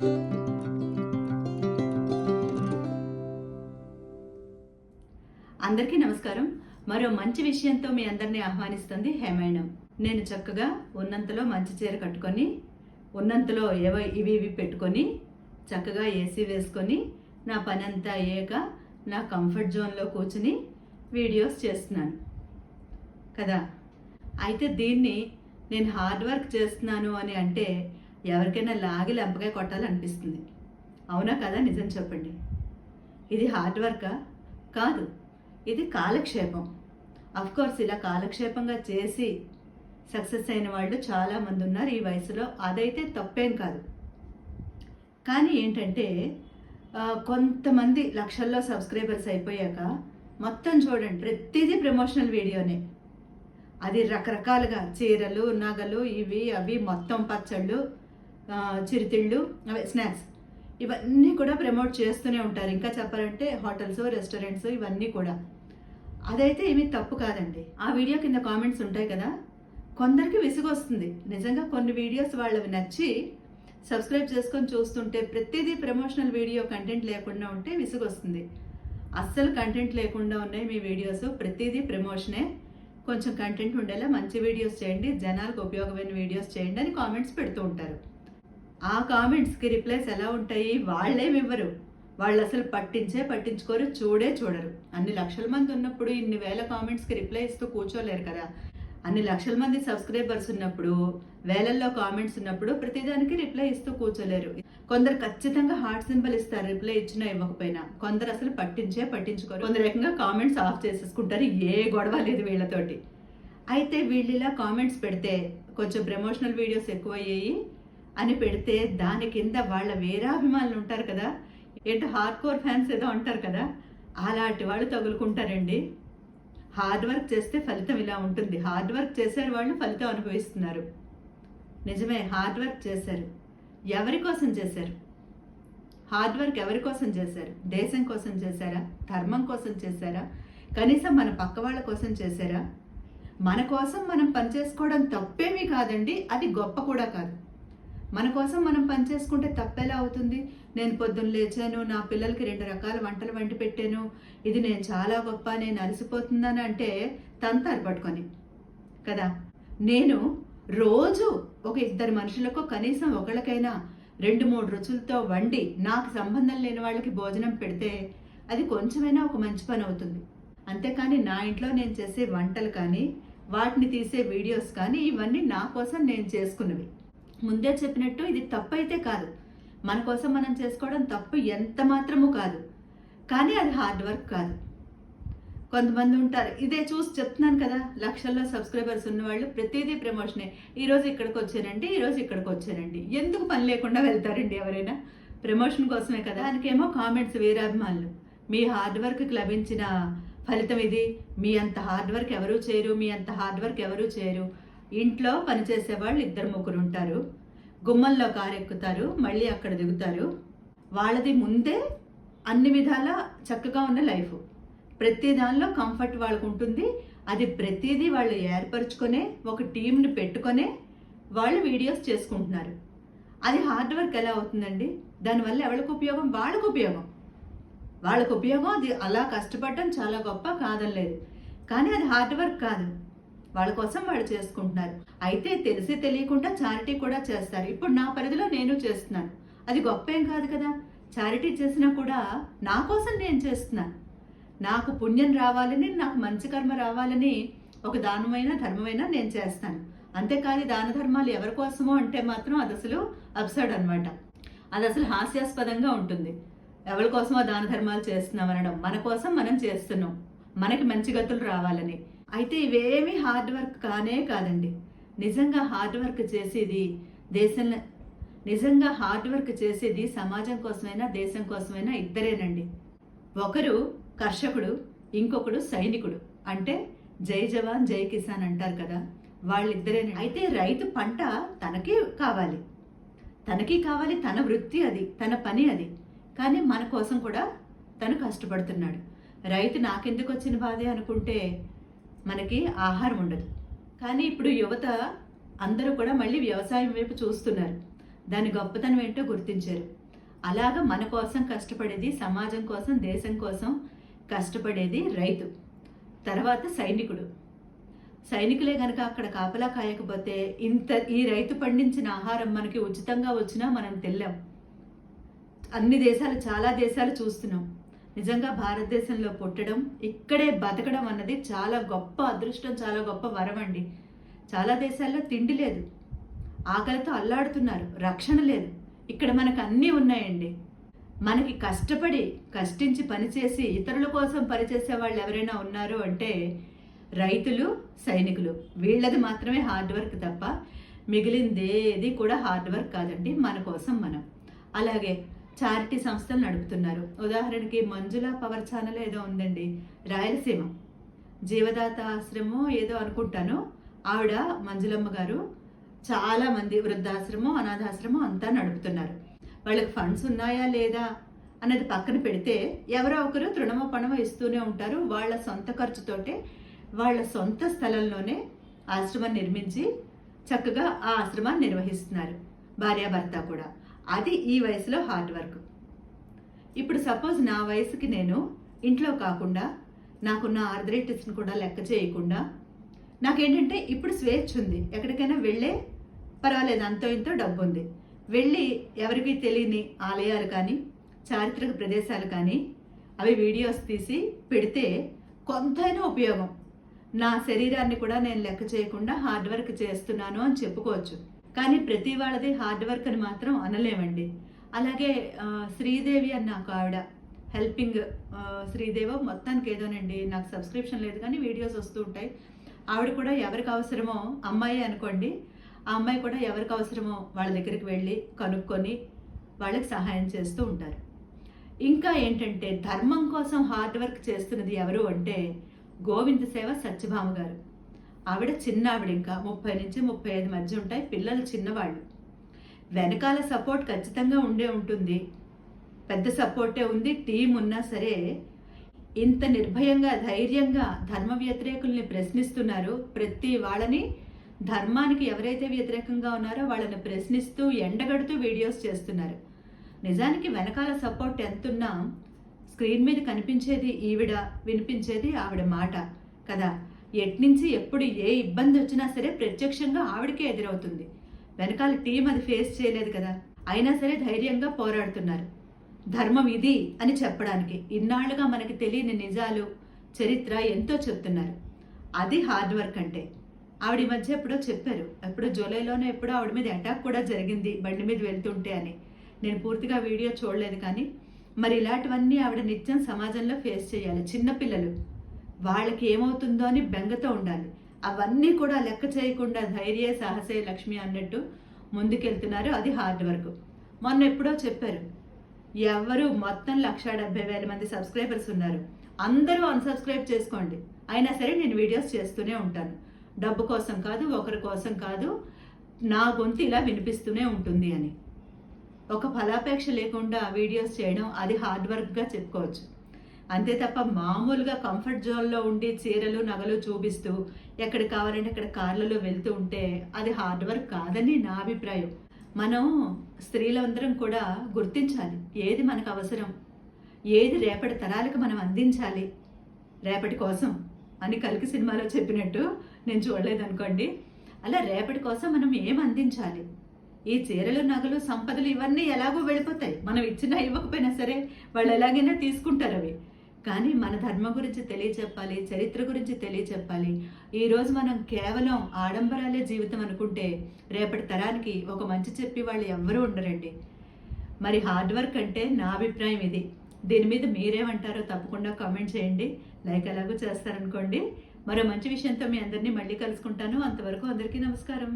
అందరికీ నమస్కారం. మరో మంచి విషయంతో మీ అందరినీ ఆహ్వానిస్తుంది హేమాయణం నేను చక్కగా ఉన్నంతలో మంచి చీర కట్టుకొని ఉన్నంతలో ఏవో ఇవి ఇవి పెట్టుకొని చక్కగా ఏసీ వేసుకొని నా పని అంతా అయ్యాక నా కంఫర్ట్ జోన్లో కూర్చుని వీడియోస్ చేస్తున్నాను. కదా? అయితే దీన్ని నేను హార్డ్ వర్క్ చేస్తున్నాను అని అంటే ఎవరికైనా లాగి లెంపగా కొట్టాలనిపిస్తుంది. అవునా కదా నిజం చెప్పండి. ఇది హార్డ్ వర్కా? కాదు ఇది కాలక్షేపం. కోర్స్ ఇలా కాలక్షేపంగా చేసి సక్సెస్ అయిన వాళ్ళు చాలామంది ఉన్నారు ఈ వయసులో. అదైతే తప్పేం కాదు. కానీ ఏంటంటే కొంతమంది లక్షల్లో సబ్స్క్రైబర్స్ అయిపోయాక మొత్తం చూడండి ప్రతిదీ ప్రమోషనల్ వీడియోనే. అది రకరకాలుగా చీరలు నగలు ఇవి అవి మొత్తం పచ్చళ్ళు. చిరుతిళ్ళు అవే స్నాక్స్. ఇవన్నీ కూడా ప్రమోట్ చేస్తూనే ఉంటారు. ఇంకా చెప్పాలంటే హోటల్స్ రెస్టారెంట్స్ ఇవన్నీ కూడా. అదైతే ఏమీ తప్పు కాదండి. ఆ వీడియో కింద కామెంట్స్ ఉంటాయి కదా? కొందరికి విసుగు వస్తుంది నిజంగా కొన్ని వీడియోస్ వాళ్ళవి నచ్చి సబ్స్క్రైబ్ చేసుకొని చూస్తుంటే ప్రతిదీ ప్రమోషనల్ వీడియో కంటెంట్ లేకుండా ఉంటే విసుగు వస్తుంది అస్సలు కంటెంట్ లేకుండా ఉన్నాయి మీ వీడియోస్. ప్రతిదీ ప్రమోషనే. కొంచెం కంటెంట్ ఉండేలా మంచి వీడియోస్ చేయండి. జనాలకు ఉపయోగమైన వీడియోస్ చేయండి అని కామెంట్స్ పెడుతూ ఉంటారు. ఆ కామెంట్స్కి రిప్లైస్ ఎలా ఉంటాయి వాళ్ళేమివ్వరు వాళ్ళు అసలు పట్టించే పట్టించుకోరు చూడే చూడరు. అన్ని లక్షల మంది ఉన్నప్పుడు ఇన్ని వేల కామెంట్స్కి రిప్లై ఇస్తూ కూర్చోలేరు కదా. అన్ని లక్షల మంది సబ్స్క్రైబర్స్ ఉన్నప్పుడు వేలల్లో కామెంట్స్ ఉన్నప్పుడు ప్రతిదానికి రిప్లై ఇస్తూ కూర్చోలేరు. కొందరు ఖచ్చితంగా హార్ట్ సింబల్ ఇస్తారు రిప్లై ఇచ్చినా ఇవ్వకపోయినా. కొందరు అసలు పట్టించే పట్టించుకోరు. కొందరు రకంగా కామెంట్స్ ఆఫ్ చేసేసుకుంటారు ఏ గొడవ లేదు వీళ్ళతోటి. అయితే వీళ్ళు ఇలా కామెంట్స్ పెడితే కొంచెం ప్రమోషనల్ వీడియోస్ ఎక్కువ అయ్యాయి అని పెడితే దాని కింద వాళ్ళ వేరాభిమానులు ఉంటారు కదా. ఏంటో హార్డ్ కోర్ ఫ్యాన్స్ ఏదో అంటారు కదా. అలాంటి వాళ్ళు తగులుకుంటారండి. హార్డ్ వర్క్ చేస్తే ఫలితం ఇలా ఉంటుంది. హార్డ్ వర్క్ చేశారు వాళ్ళు ఫలితం అనుభవిస్తున్నారు. నిజమే హార్డ్ వర్క్ చేశారు. ఎవరి కోసం చేశారు? హార్డ్ వర్క్ ఎవరి కోసం చేశారు? దేశం కోసం చేశారా? ధర్మం కోసం చేశారా? కనీసం మన పక్క వాళ్ళ కోసం చేశారా? మన కోసం మనం పనిచేసుకోవడం తప్పేమీ కాదండి. అది గొప్ప కూడా కాదు. మన కోసం మనం పని చేసుకుంటే అవుతుంది? నేను పొద్దున్న లేచాను నా పిల్లలకి రెండు రకాల వంటలు వండి పెట్టాను. ఇది నేను చాలా గొప్ప నేను అలసిపోతుందని అంటే తంతారు పట్టుకొని. కదా? నేను రోజు ఒక ఇద్దరు మనుషులకు కనీసం ఒకళ్ళకైనా రెండు మూడు రుచులతో వండి నాకు సంబంధం లేని వాళ్ళకి భోజనం పెడితే అది కొంచెమైనా ఒక మంచి పని అవుతుంది. అంతేకాని నా ఇంట్లో నేను చేసే వంటలు కానీ వాటిని తీసే వీడియోస్ కానీ ఇవన్నీ నా కోసం నేను చేసుకున్నవి. ముందే చెప్పినట్టు ఇది తప్పు అయితే కాదు. మన కోసం మనం చేసుకోవడం తప్పు ఎంత మాత్రము కాదు. కానీ అది హార్డ్ వర్క్ కాదు. కొంతమంది ఉంటారు ఇదే చూసి చెప్తున్నాను కదా లక్షల్లో సబ్స్క్రైబర్స్ ఉన్నవాళ్ళు ప్రతిదీ ప్రమోషనే. ఈరోజు ఇక్కడికి వచ్చానండి ఈరోజు ఇక్కడికి వచ్చానండి. ఎందుకు పని లేకుండా వెళ్తారండి ఎవరైనా? ప్రమోషన్ కోసమే కదా. దానికేమో కామెంట్స్ వీరాభిమానులు. మీ హార్డ్ వర్క్కి లభించిన ఫలితం ఇది. మీ అంత హార్డ్ వర్క్ ఎవరూ చేయరు మీ అంత హార్డ్ వర్క్ ఎవరూ చేయరు. ఇంట్లో పనిచేసే వాళ్ళు ఇద్దరు ముగ్గురు ఉంటారు. గుమ్మంలో కారు ఎక్కుతారు మళ్ళీ అక్కడ దిగుతారు. వాళ్ళది ముందే అన్ని విధాల చక్కగా ఉన్న లైఫ్. ప్రతి దానిలో కంఫర్ట్ వాళ్ళకు ఉంటుంది. అది ప్రతిదీ వాళ్ళు ఏర్పరచుకొనే ఒక టీంని పెట్టుకొనే వాళ్ళు వీడియోస్ చేసుకుంటున్నారు. అది హార్డ్ వర్క్ ఎలా అవుతుందండి? దానివల్ల ఎవరికి ఉపయోగం? వాళ్ళకు ఉపయోగం. వాళ్ళకు ఉపయోగం అది అలా కష్టపడటం చాలా గొప్ప కాదనలేదు. కానీ అది హార్డ్ వర్క్ కాదు. వాళ్ళ కోసం వాళ్ళు చేసుకుంటున్నారు. అయితే తెలిసి తెలియకుండా చారిటీ కూడా చేస్తారు. ఇప్పుడు నా పరిధిలో నేను చేస్తున్నాను. అది గొప్ప ఏం కాదు కదా? చారిటీ చేసినా కూడా నా కోసం నేను చేస్తున్నాను. నాకు పుణ్యం రావాలని నాకు మంచి కర్మ రావాలని ఒక దానమైన ధర్మమైన నేను చేస్తాను. అంతేకాని దాన ధర్మాలు ఎవరి కోసమో అంటే మాత్రం అది అసలు అబ్సర్డ్ అనమాట అది అసలు హాస్యాస్పదంగా ఉంటుంది. ఎవరి కోసమో దాన ధర్మాలు చేస్తున్నాం అనడం. మన కోసం మనం చేస్తున్నాం. మనకి మంచి గతులు రావాలని. అయితే ఇవేమీ హార్డ్ వర్క్ కానే కాదండి. నిజంగా హార్డ్ వర్క్ చేసేది దేశంలో నిజంగా హార్డ్ వర్క్ చేసేది సమాజం కోసమైనా దేశం కోసమైనా ఇద్దరేనండి. ఒకరు కర్షకుడు ఇంకొకడు సైనికుడు. అంటే జై జవాన్ జై కిసాన్ అంటారు కదా వాళ్ళిద్దరే అయితే రైతు పంట తనకి కావాలి. తనకి కావాలి తన వృత్తి అది తన పని అది. కానీ మన కోసం కూడా తను కష్టపడుతున్నాడు. రైతు నాకెందుకు వచ్చిన బాధే అనుకుంటే మనకి ఆహారం ఉండదు. కానీ ఇప్పుడు యువత అందరూ కూడా మళ్ళీ వ్యవసాయం వైపు చూస్తున్నారు. దాని గొప్పతనం ఏంటో గుర్తించారు. అలాగా మన కోసం కష్టపడేది సమాజం కోసం దేశం కోసం కష్టపడేది రైతు తర్వాత సైనికుడు. సైనికులే కనుక అక్కడ కాపలా కాయకపోతే ఇంత ఈ రైతు పండించిన ఆహారం మనకి ఉచితంగా వచ్చినా మనం తెల్లాం అన్ని దేశాలు చాలా దేశాలు చూస్తున్నాం. నిజంగా భారతదేశంలో పుట్టడం ఇక్కడే బతకడం అన్నది చాలా గొప్ప అదృష్టం చాలా గొప్ప వరం అండి. చాలా దేశాల్లో తిండి లేదు. ఆకలితో అల్లాడుతున్నారు. రక్షణ లేదు. ఇక్కడ మనకు అన్నీ ఉన్నాయండి. మనకి కష్టపడి కష్టించి పనిచేసి ఇతరుల కోసం పనిచేసే వాళ్ళు ఎవరైనా ఉన్నారు అంటే రైతులు సైనికులు. వీళ్ళది మాత్రమే హార్డ్ వర్క్ తప్ప మిగిలిందేది కూడా హార్డ్ వర్క్ కాదండి. మన కోసం మనం. అలాగే చారిటీ సంస్థలు నడుపుతున్నారు. ఉదాహరణకి మంజుల పవర్ ఛానల్ ఏదో ఉందండి రాయలసీమ. జీవదాత ఆశ్రమం ఏదో అనుకుంటాను. ఆవిడ మంజులమ్మ గారు చాలా మంది వృద్ధాశ్రమం అనాథాశ్రమం అంతా నడుపుతున్నారు. వాళ్ళకి ఫండ్స్ ఉన్నాయా లేదా అన్నది పక్కన పెడితే ఎవరో ఒకరు తృణమ పణమ ఇస్తూనే ఉంటారు. వాళ్ళ సొంత ఖర్చుతోటే వాళ్ళ సొంత స్థలంలోనే ఆశ్రమం నిర్మించి చక్కగా ఆ ఆశ్రమాన్ని నిర్వహిస్తున్నారు. భార్యాభర్త కూడా. అది ఈ వయసులో హార్డ్ వర్క్ ఇప్పుడు సపోజ్ నా వయసుకి నేను ఇంట్లో కాకుండా నాకున్న ఆర్థరైటిస్ని కూడా లెక్క చేయకుండా నాకేంటంటే ఇప్పుడు స్వేచ్ఛ ఉంది. ఎక్కడికైనా వెళ్ళే పర్వాలేదు అంతో ఇంతో డబ్బు ఉంది. వెళ్ళి ఎవరికి తెలియని ఆలయాలు కానీ చారిత్రక ప్రదేశాలు కానీ అవి వీడియోస్ తీసి పెడితే కొంతైనా ఉపయోగం. నా శరీరాన్ని కూడా నేను లెక్క చేయకుండా హార్డ్ వర్క్ చేస్తున్నాను అని చెప్పుకోవచ్చు. కానీ ప్రతి వాళ్ళది హార్డ్ వర్క్ అని మాత్రం అనలేమండి. అలాగే శ్రీదేవి అన్న ఒక ఆవిడ హెల్పింగ్ శ్రీదేవ మొత్తానికి ఏదోనండి నాకు సబ్స్క్రిప్షన్ లేదు కానీ వీడియోస్ వస్తూ ఉంటాయి. ఆవిడ కూడా ఎవరికి అవసరమో అమ్మాయి అనుకోండి. ఆ అమ్మాయి కూడా ఎవరికి అవసరమో వాళ్ళ దగ్గరికి వెళ్ళి కనుక్కొని వాళ్ళకి సహాయం చేస్తూ ఉంటారు. ఇంకా ఏంటంటే ధర్మం కోసం హార్డ్ వర్క్ చేస్తున్నది ఎవరు అంటే గోవింద సేవ సత్యభామ గారు. ఆవిడ చిన్న ఆవిడ ఇంకా ముప్పై నుంచి ముప్పై ఐదు మధ్య ఉంటాయి పిల్లలు చిన్నవాళ్ళు. వెనకాల సపోర్ట్ ఖచ్చితంగా ఉండే ఉంటుంది. పెద్ద సపోర్టే ఉంది టీం ఉన్నా సరే ఇంత నిర్భయంగా ధైర్యంగా ధర్మ వ్యతిరేకుల్ని ప్రశ్నిస్తున్నారు. ప్రతి వాళ్ళని ధర్మానికి ఎవరైతే వ్యతిరేకంగా ఉన్నారో వాళ్ళని ప్రశ్నిస్తూ ఎండగడుతూ వీడియోస్ చేస్తున్నారు. నిజానికి వెనకాల సపోర్ట్ ఎంతున్నా స్క్రీన్ మీద కనిపించేది ఈవిడ వినిపించేది ఆవిడ మాట. కదా? ఎట్నుంచి ఎప్పుడు ఏ ఇబ్బంది వచ్చినా సరే ప్రత్యక్షంగా ఆవిడకే ఎదురవుతుంది. వెనకాల టీం అది ఫేస్ చేయలేదు కదా. అయినా సరే ధైర్యంగా పోరాడుతున్నారు. ధర్మం ఇది అని చెప్పడానికి ఇన్నాళ్ళుగా మనకి తెలియని నిజాలు చరిత్ర ఎంతో చెప్తున్నారు. అది హార్డ్ వర్క్ అంటే. ఆవిడ మధ్య ఎప్పుడో చెప్పారు ఎప్పుడో జూలైలోనే ఎప్పుడో ఆవిడ మీద అటాక్ కూడా జరిగింది బండి మీద వెళ్తుంటే అని. నేను పూర్తిగా వీడియో చూడలేదు కానీ మరి ఇలాంటివన్నీ ఆవిడ నిత్యం సమాజంలో ఫేస్ చేయాలి. చిన్నపిల్లలు వాళ్ళకి ఏమవుతుందో అని బెంగతో ఉండాలి. అవన్నీ కూడా లెక్క చేయకుండా ధైర్య సాహసే లక్ష్మి అన్నట్టు ముందుకెళ్తున్నారు. అది హార్డ్ వర్క్. మొన్న ఎప్పుడో చెప్పారు. ఎవరు మొత్తం లక్ష డెబ్బై వేల మంది సబ్స్క్రైబర్స్ ఉన్నారు. అందరూ అన్సబ్స్క్రైబ్ చేసుకోండి. అయినా సరే నేను వీడియోస్ చేస్తూనే ఉంటాను. డబ్బు కోసం కాదు ఒకరి కోసం కాదు నా గొంతు ఇలా వినిపిస్తూనే ఉంటుంది అని. ఒక ఫలాపేక్ష లేకుండా వీడియోస్ చేయడం అది హార్డ్ వర్క్గా చెప్పుకోవచ్చు. అంతే తప్ప మామూలుగా కంఫర్ట్ జోన్లో ఉండి చీరలు నగలు చూపిస్తూ ఎక్కడ కావాలంటే అక్కడ కార్లలో వెళ్తూ ఉంటే అది హార్డ్ వర్క్ కాదని నా అభిప్రాయం. మనం స్త్రీలందరం కూడా గుర్తించాలి ఏది మనకు అవసరం ఏది రేపటి తరాలకు మనం అందించాలి. రేపటి కోసం అని కలికి సినిమాలో చెప్పినట్టు నేను చూడలేదు అనుకోండి అలా రేపటి కోసం మనం ఏం అందించాలి? ఈ చీరలు నగలు సంపదలు ఇవన్నీ ఎలాగో వెళ్ళిపోతాయి. మనం ఇచ్చినా ఇవ్వకపోయినా సరే వాళ్ళు ఎలాగైనా తీసుకుంటారు అవి. కానీ మన ధర్మం గురించి తెలియచెప్పాలి చరిత్ర గురించి తెలియచెప్పాలి. ఈరోజు మనం కేవలం ఆడంబరాలే జీవితం అనుకుంటే రేపటి తరానికి ఒక మంచి చెప్పి వాళ్ళు ఎవ్వరూ ఉండరండి. మరి హార్డ్ వర్క్ అంటే నా అభిప్రాయం ఇది. దీని మీద మీరేమంటారో తప్పకుండా కామెంట్ చేయండి. లైక్ ఎలాగో చేస్తారనుకోండి. మరో మంచి విషయంతో మీ అందరినీ మళ్ళీ కలుసుకుంటాను. అంతవరకు అందరికీ నమస్కారం.